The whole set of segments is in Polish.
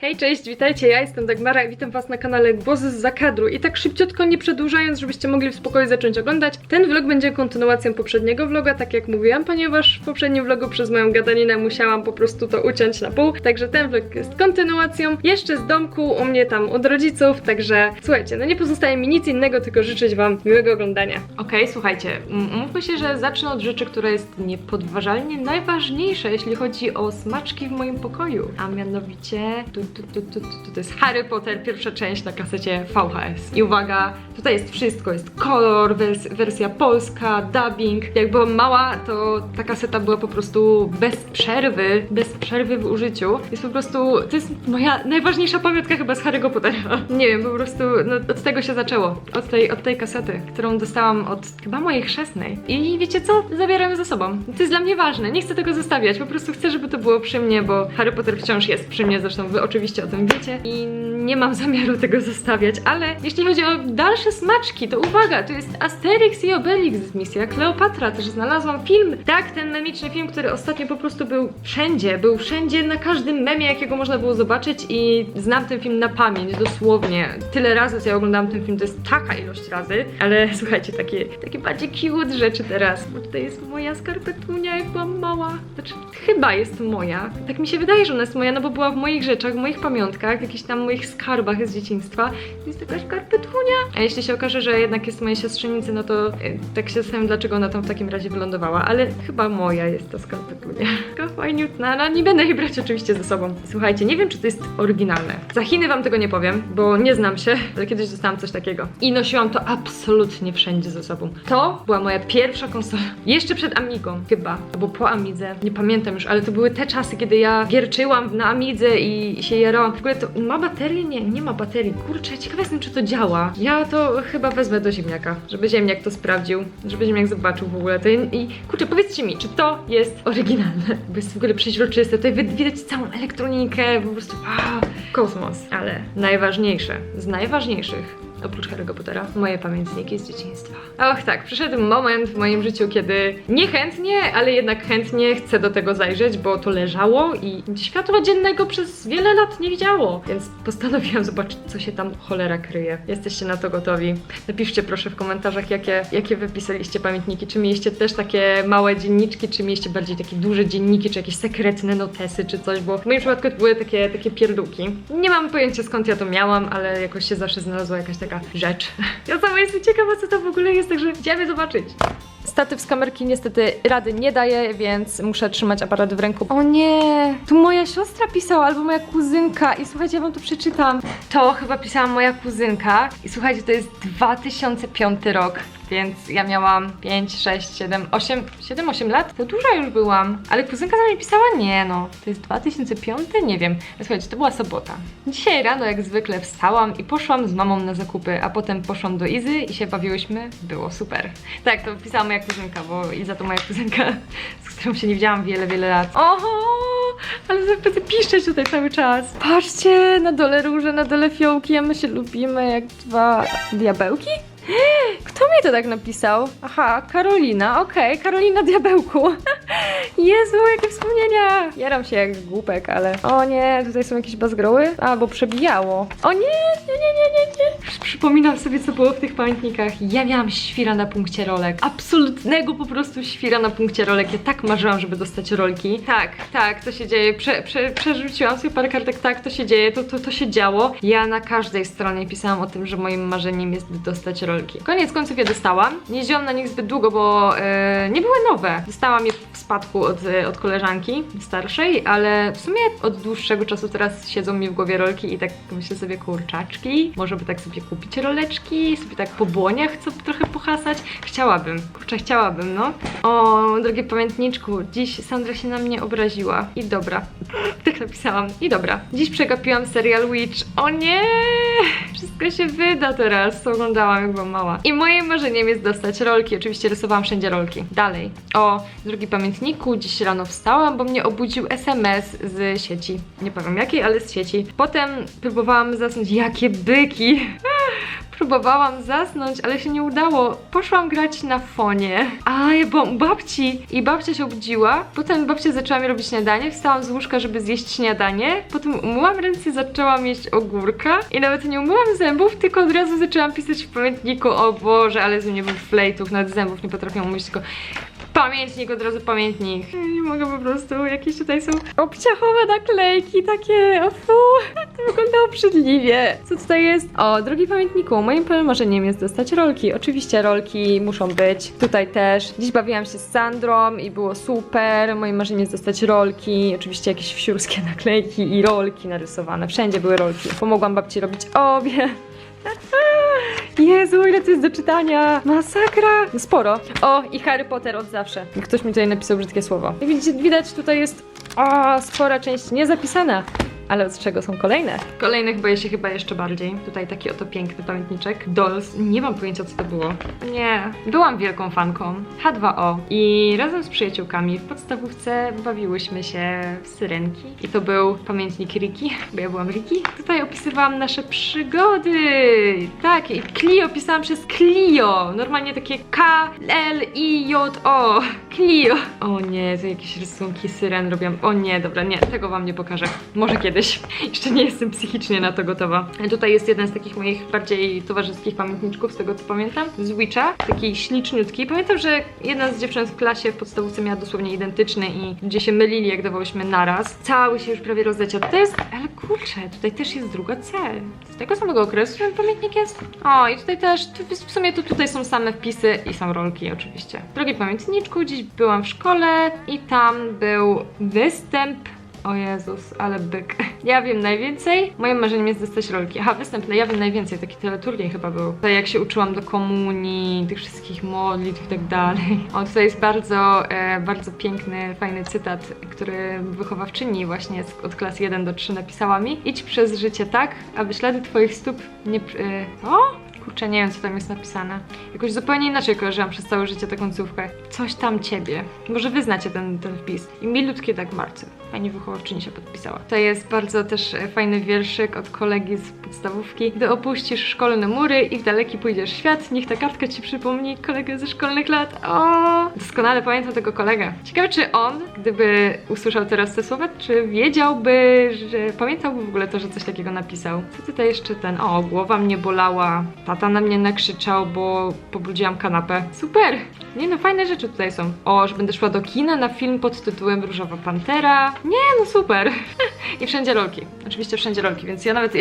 Hej, cześć, witajcie, ja jestem Dagmara i witam was na kanale Głos z Zakadru. I tak szybciutko, nie przedłużając, żebyście mogli w spokoju zacząć oglądać, ten vlog będzie kontynuacją poprzedniego vloga, tak jak mówiłam, ponieważ w poprzednim vlogu przez moją gadaninę musiałam po prostu to uciąć na pół, także ten vlog jest kontynuacją, jeszcze z domku, u mnie tam od rodziców, także słuchajcie, no nie pozostaje mi nic innego, tylko życzyć wam miłego oglądania. Okej, słuchajcie, m- mówmy się, że zacznę od rzeczy, która jest niepodważalnie najważniejsza, jeśli chodzi o smaczki w moim pokoju, a mianowicie to jest Harry Potter, pierwsza część na kasecie VHS. I uwaga, tutaj jest wszystko, jest kolor, wers wersja polska, dubbing. Jak byłam mała, to ta kaseta była po prostu bez przerwy, bez przerwy w użyciu. Jest po prostu, to jest moja najważniejsza pamiątka chyba z Harry'ego Pottera. Nie wiem, po prostu no, od tego się zaczęło. Od tej, od tej kasety, którą dostałam od chyba mojej chrzestnej. I wiecie co? Zabieram ze sobą. To jest dla mnie ważne, nie chcę tego zostawiać, po prostu chcę, żeby to było przy mnie, bo Harry Potter wciąż jest przy mnie, zresztą wy oczywiście o tym wiecie. I nie mam zamiaru tego zostawiać, ale jeśli chodzi o dalsze smaczki, to uwaga, to jest Asterix i Obelix z misja Kleopatra, też znalazłam film, tak, ten memiczny film, który ostatnio po prostu był wszędzie, był wszędzie na każdym memie, jakiego można było zobaczyć i znam ten film na pamięć, dosłownie. Tyle razy, co ja oglądałam ten film, to jest taka ilość razy, ale słuchajcie, takie, takie bardziej cute rzeczy teraz, bo tutaj jest moja skarpetunia, jak byłam mała, znaczy chyba jest moja, tak mi się wydaje, że ona jest moja, no bo była w moich rzeczach, w moich pamiątkach, jakichś tam moich skarbach z dzieciństwa, jest jakaś skarpetunia. A jeśli się okaże, że jednak jest mojej siostrzenicy, no to e, tak się zastanawiam, dlaczego ona tam w takim razie wylądowała, ale chyba moja jest ta skarpetunia. Taka fajniutna, no nie będę jej brać oczywiście ze sobą. Słuchajcie, nie wiem, czy to jest oryginalne. Za Chiny wam tego nie powiem, bo nie znam się, ale kiedyś dostałam coś takiego. I nosiłam to absolutnie wszędzie ze sobą. To była moja pierwsza konsola. Jeszcze przed Amigą, chyba. Albo po Amidze. Nie pamiętam już, ale to były te czasy, kiedy ja gierczyłam na Amidze i się jarałam. W ogóle to ma baterię? Nie, nie ma baterii. Kurczę, ciekawa jestem, czy to działa. Ja to chyba wezmę do ziemniaka, żeby ziemniak to sprawdził, żeby ziemniak zobaczył w ogóle to. I, kurczę, powiedzcie mi, czy to jest oryginalne? Bo jest w ogóle przeźroczyste. Tutaj wi- widać całą elektronikę, po prostu wow, kosmos. Ale najważniejsze, z najważniejszych oprócz Harry'ego Pottera, moje pamiętniki z dzieciństwa. Och tak, przyszedł moment w moim życiu, kiedy niechętnie, ale jednak chętnie chcę do tego zajrzeć, bo to leżało i światła dziennego przez wiele lat nie widziało. Więc postanowiłam zobaczyć, co się tam cholera kryje. Jesteście na to gotowi? Napiszcie proszę w komentarzach, jakie, jakie wypisaliście pamiętniki. Czy mieliście też takie małe dzienniczki, czy mieliście bardziej takie duże dzienniki, czy jakieś sekretne notesy, czy coś, bo w moim przypadku były takie, takie pierdółki. Nie mam pojęcia skąd ja to miałam, ale jakoś się zawsze znalazła jakaś taka rzecz. Ja sama jestem ciekawa, co to w ogóle jest, także je zobaczyć. Statyw z kamerki niestety rady nie daje, więc muszę trzymać aparat w ręku. O nie! Tu moja siostra pisała, albo moja kuzynka. I słuchajcie, ja wam to przeczytam. To chyba pisała moja kuzynka. I słuchajcie, to jest 2005 rok. Więc ja miałam 5, 6, 7, 8, 7, 8 lat. To duża już byłam. Ale kuzynka za mnie pisała? Nie no. To jest 2005? Nie wiem. Słuchajcie, to była sobota. Dzisiaj rano jak zwykle wstałam i poszłam z mamą na zakupy, a potem poszłam do Izy i się bawiłyśmy. Było super. Tak, to pisała moja kuzynka, bo Iza to moja kuzynka, z którą się nie widziałam wiele, wiele lat. Oho! Ale zapewne piszczeć tutaj cały czas. Patrzcie, na dole róże, na dole fiołki, a my się lubimy jak dwa diabełki? Kto mi to tak napisał? Aha, Karolina, okej, Karolina Diabełku. Jezu, jakie wspomnienia! Jaram się jak głupek, ale... O nie, tutaj są jakieś bazgroły? A, bo przebijało. O nie, nie, nie, nie, nie, nie. Przypominam sobie, co było w tych pamiętnikach. Ja miałam świra na punkcie rolek. Absolutnego po prostu świra na punkcie rolek. Ja tak marzyłam, żeby dostać rolki. Tak, tak, to się dzieje. Prze, prze, przerzuciłam sobie parę kartek, tak, to się dzieje, to, to, to się działo. Ja na każdej stronie pisałam o tym, że moim marzeniem jest dostać rolki. Koniec końców je dostałam. Nie jeździłam na nich zbyt długo, bo e, nie były nowe. Dostałam je spadku od, od koleżanki starszej, ale w sumie od dłuższego czasu teraz siedzą mi w głowie rolki i tak myślę sobie, kurczaczki, może by tak sobie kupić roleczki, sobie tak po błoniach co trochę pohasać. Chciałabym, kurczę, chciałabym, no. O, drogie pamiętniczku, dziś Sandra się na mnie obraziła. I dobra. Tak napisałam. I dobra. Dziś przegapiłam serial Witch. O nie! Wszystko się wyda teraz, co oglądałam, jak byłam mała. I moim marzeniem jest dostać rolki. Oczywiście rysowałam wszędzie rolki. Dalej. O, drogi pamiętniku, dziś rano wstałam, bo mnie obudził SMS z sieci. Nie powiem jakiej, ale z sieci. Potem próbowałam zasnąć, jakie byki. Próbowałam zasnąć, ale się nie udało. Poszłam grać na fonie. A ja byłam u babci i babcia się obudziła. Potem babcia zaczęła mi robić śniadanie. Wstałam z łóżka, żeby zjeść śniadanie. Potem umyłam ręce, zaczęłam jeść ogórka. I nawet nie umyłam zębów, tylko od razu zaczęłam pisać w pamiętniku. O Boże, ale z mnie był flejtów, nawet zębów nie potrafię umyć, tylko Pamiętnik, od razu pamiętnik. Nie mogę po prostu, jakieś tutaj są obciachowe naklejki, takie, o fu, to wygląda obrzydliwie. Co tutaj jest? O, drugi pamiętniku, moim marzeniem jest dostać rolki. Oczywiście rolki muszą być, tutaj też. Dziś bawiłam się z Sandrą i było super. Moim marzeniem jest dostać rolki, oczywiście jakieś wsiurskie naklejki i rolki narysowane. Wszędzie były rolki. Pomogłam babci robić obie. Jezu, ile to jest do czytania! Masakra! Sporo. O, i Harry Potter od zawsze. Ktoś mi tutaj napisał brzydkie słowo. Jak widzicie, widać tutaj jest o, spora część niezapisana. Ale od czego są kolejne? Kolejnych boję się chyba jeszcze bardziej. Tutaj taki oto piękny pamiętniczek. Dolls. Nie mam pojęcia, co to było. Nie. Byłam wielką fanką. H2O. I razem z przyjaciółkami w podstawówce bawiłyśmy się w syrenki. I to był pamiętnik Riki, bo ja byłam Riki. Tutaj opisywałam nasze przygody. Tak, i Clio pisałam przez Clio. Normalnie takie K-L-I-J-O. Clio. O nie, to jakieś rysunki syren robiłam. O nie, dobra, nie, tego wam nie pokażę. Może kiedyś. Jeszcze nie jestem psychicznie na to gotowa. Tutaj jest jeden z takich moich bardziej towarzyskich pamiętniczków, z tego co pamiętam. Z Witcha. Taki śliczniutki. Pamiętam, że jedna z dziewczyn w klasie w podstawówce miała dosłownie identyczny i ludzie się mylili, jak dawałyśmy naraz. Cały się już prawie rozleciał. To jest, ale kurczę, tutaj też jest druga C. Z tego samego okresu ten pamiętnik jest. O, i tutaj też, w sumie to tutaj są same wpisy i są rolki oczywiście. Drugi pamiętniczku, dziś byłam w szkole i tam był występ o Jezus, ale byk. Ja wiem najwięcej. Moim marzeniem jest dostać rolki. Aha, występ Ja wiem najwięcej. Taki teleturniej chyba był. Tutaj jak się uczyłam do komunii, tych wszystkich modlitw i tak dalej. O, tutaj jest bardzo, e, bardzo piękny, fajny cytat, który wychowawczyni właśnie od klas 1 do 3 napisała mi. Idź przez życie tak, aby ślady twoich stóp nie... E, o? Kurczę, nie wiem co tam jest napisane. Jakoś zupełnie inaczej kojarzyłam przez całe życie tę końcówkę. Coś tam ciebie. Może wy znacie ten, ten wpis. I milutkie tak marcy. Pani wychowawczyni się podpisała. To jest bardzo też e, fajny wierszyk od kolegi z podstawówki. Gdy opuścisz szkolne mury i w daleki pójdziesz świat, niech ta kartka ci przypomni kolegę ze szkolnych lat. O, doskonale pamiętam tego kolegę. Ciekawe, czy on, gdyby usłyszał teraz te słowa, czy wiedziałby, że pamiętałby w ogóle to, że coś takiego napisał. Co tutaj jeszcze ten? O, głowa mnie bolała. Tata na mnie nakrzyczał, bo pobrudziłam kanapę. Super! Nie no, fajne rzeczy tutaj są. O, że będę szła do kina na film pod tytułem Różowa Pantera. Nie no, super! I wszędzie rolki. Oczywiście wszędzie rolki, więc ja nawet,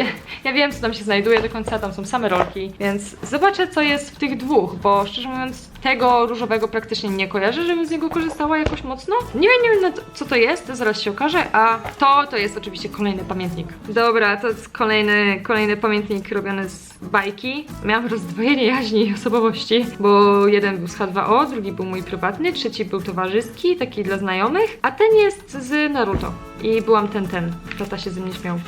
ja, wiem co tam się znajduje do końca, tam są same rolki, więc zobaczę co jest w tych dwóch, bo szczerze mówiąc tego różowego praktycznie nie kojarzę, żebym z niego korzystała jakoś mocno. Nie wiem, nie wiem na to, co to jest, zaraz się okaże, a to, to jest oczywiście kolejny pamiętnik. Dobra, to jest kolejny, kolejny pamiętnik robiony z bajki. Miałam rozdwojenie jaźni i osobowości, bo jeden był z H2O, drugi był mój prywatny, trzeci był towarzyski, taki dla znajomych, a ten jest z Naruto. I byłam ten, ten. Tata się ze mnie śmiał.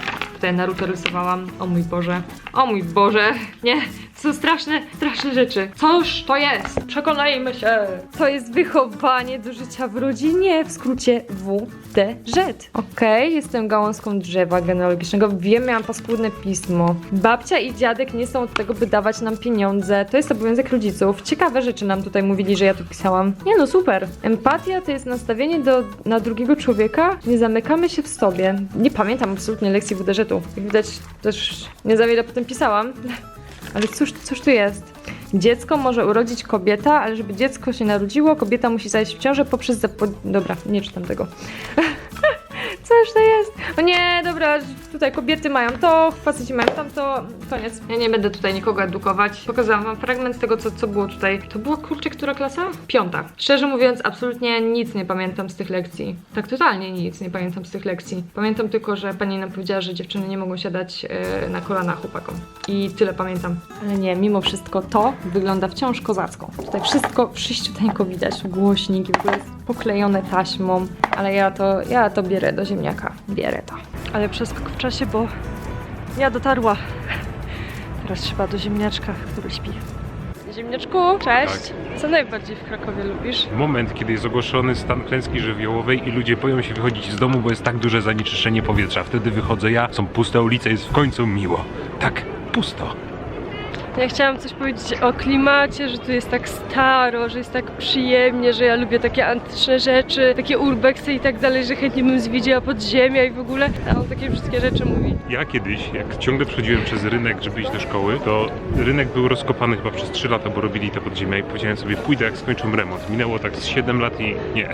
Tutaj Naruto rysowałam. O mój Boże. O mój Boże. Nie, to są straszne, straszne rzeczy. Cóż to jest? Przekonajmy się. To jest wychowanie do życia w rodzinie, w skrócie WDŻ. Okej, jestem gałązką drzewa genealogicznego. Wiem, miałam paskudne pismo. Babcia i dziadek nie są od tego, by dawać nam pieniądze. To jest obowiązek rodziców. Ciekawe rzeczy nam tutaj mówili, że ja tu pisałam. Nie no, super. Empatia to jest nastawienie do, na drugiego człowieka. Nie zamykamy się w sobie. Nie pamiętam absolutnie lekcji Jak widać, też nie za wiele potem pisałam. Ale cóż, cóż tu jest? Dziecko może urodzić kobieta, ale żeby dziecko się narodziło, kobieta musi zajść w ciążę poprzez zapo... Dobra, nie czytam tego. Cóż to jest? O nie, dobra, tutaj kobiety mają to, faceci mają tamto, koniec. Ja nie będę tutaj nikogo edukować. Pokazałam wam fragment tego, co, co było tutaj. To była kurczę, która klasa? Piąta. Szczerze mówiąc, absolutnie nic nie pamiętam z tych lekcji. Tak totalnie nic nie pamiętam z tych lekcji. Pamiętam tylko, że pani nam powiedziała, że dziewczyny nie mogą siadać e, na kolanach chłopakom. I tyle pamiętam. Ale nie, mimo wszystko to wygląda wciąż kozacko. Tutaj wszystko wszyściuteńko widać. Głośniki w ogóle jest poklejone taśmą. Ale ja to, ja to bierę do ziemniaka. Bierę to. Ale przeskok w czasie, bo ja dotarła. Teraz trzeba do ziemniaczka, który śpi. Ziemniaczku, cześć. Co najbardziej w Krakowie lubisz? Moment, kiedy jest ogłoszony stan klęski żywiołowej i ludzie boją się wychodzić z domu, bo jest tak duże zanieczyszczenie powietrza. Wtedy wychodzę ja, są puste ulice, jest w końcu miło. Tak, pusto. Ja chciałam coś powiedzieć o klimacie, że tu jest tak staro, że jest tak przyjemnie, że ja lubię takie antyczne rzeczy, takie urbexy i tak dalej, że chętnie bym zwiedziła podziemia i w ogóle. A on takie wszystkie rzeczy mówi. Ja kiedyś, jak ciągle przechodziłem przez rynek, żeby iść do szkoły, to rynek był rozkopany chyba przez 3 lata, bo robili te podziemia i powiedziałem sobie, pójdę jak skończą remont. Minęło tak z 7 lat i nie,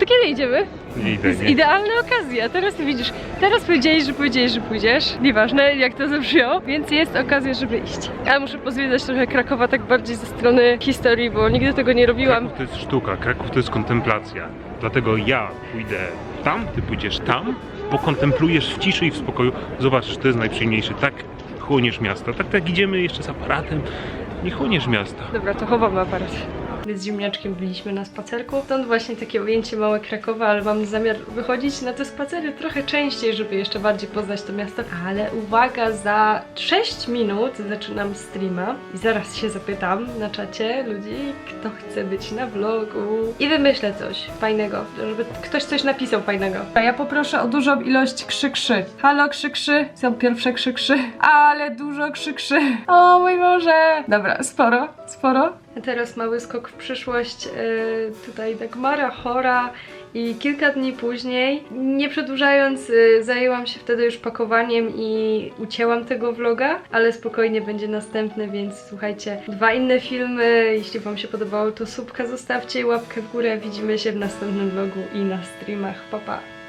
To kiedy idziemy? nie To idę, jest nie. idealna okazja. Teraz ty widzisz, teraz powiedziałeś, że powiedziałeś, że pójdziesz. Nieważne, jak to zabrzmiało, więc jest okazja, żeby iść. Ale muszę pozwiedzać trochę Krakowa tak bardziej ze strony historii, bo nigdy tego nie robiłam. Kraków to jest sztuka, Kraków to jest kontemplacja. Dlatego ja pójdę tam, ty pójdziesz tam, pokontemplujesz w ciszy i w spokoju. Zobaczysz, to jest najprzyjemniejsze. Tak chłoniesz miasta. Tak, tak idziemy jeszcze z aparatem. Nie chłoniesz miasta. Dobra, to chowamy aparat. Z ziemniaczkiem byliśmy na spacerku. Stąd właśnie takie ujęcie małe Krakowa, ale mam zamiar wychodzić na te spacery trochę częściej, żeby jeszcze bardziej poznać to miasto. Ale uwaga, za 6 minut zaczynam streama i zaraz się zapytam na czacie ludzi, kto chce być na vlogu. I wymyślę coś fajnego, żeby ktoś coś napisał fajnego. A ja poproszę o dużą ilość krzykrzy. Halo krzykrzy, są pierwsze krzykrzy, ale dużo krzykrzy. O mój Boże! Dobra, sporo, sporo. Teraz mały skok w przyszłość. Yy, tutaj Dagmara chora i kilka dni później, nie przedłużając, yy, zajęłam się wtedy już pakowaniem i ucięłam tego vloga, ale spokojnie będzie następny, więc słuchajcie, dwa inne filmy. Jeśli Wam się podobało, to subka zostawcie i łapkę w górę. Widzimy się w następnym vlogu i na streamach. Pa pa!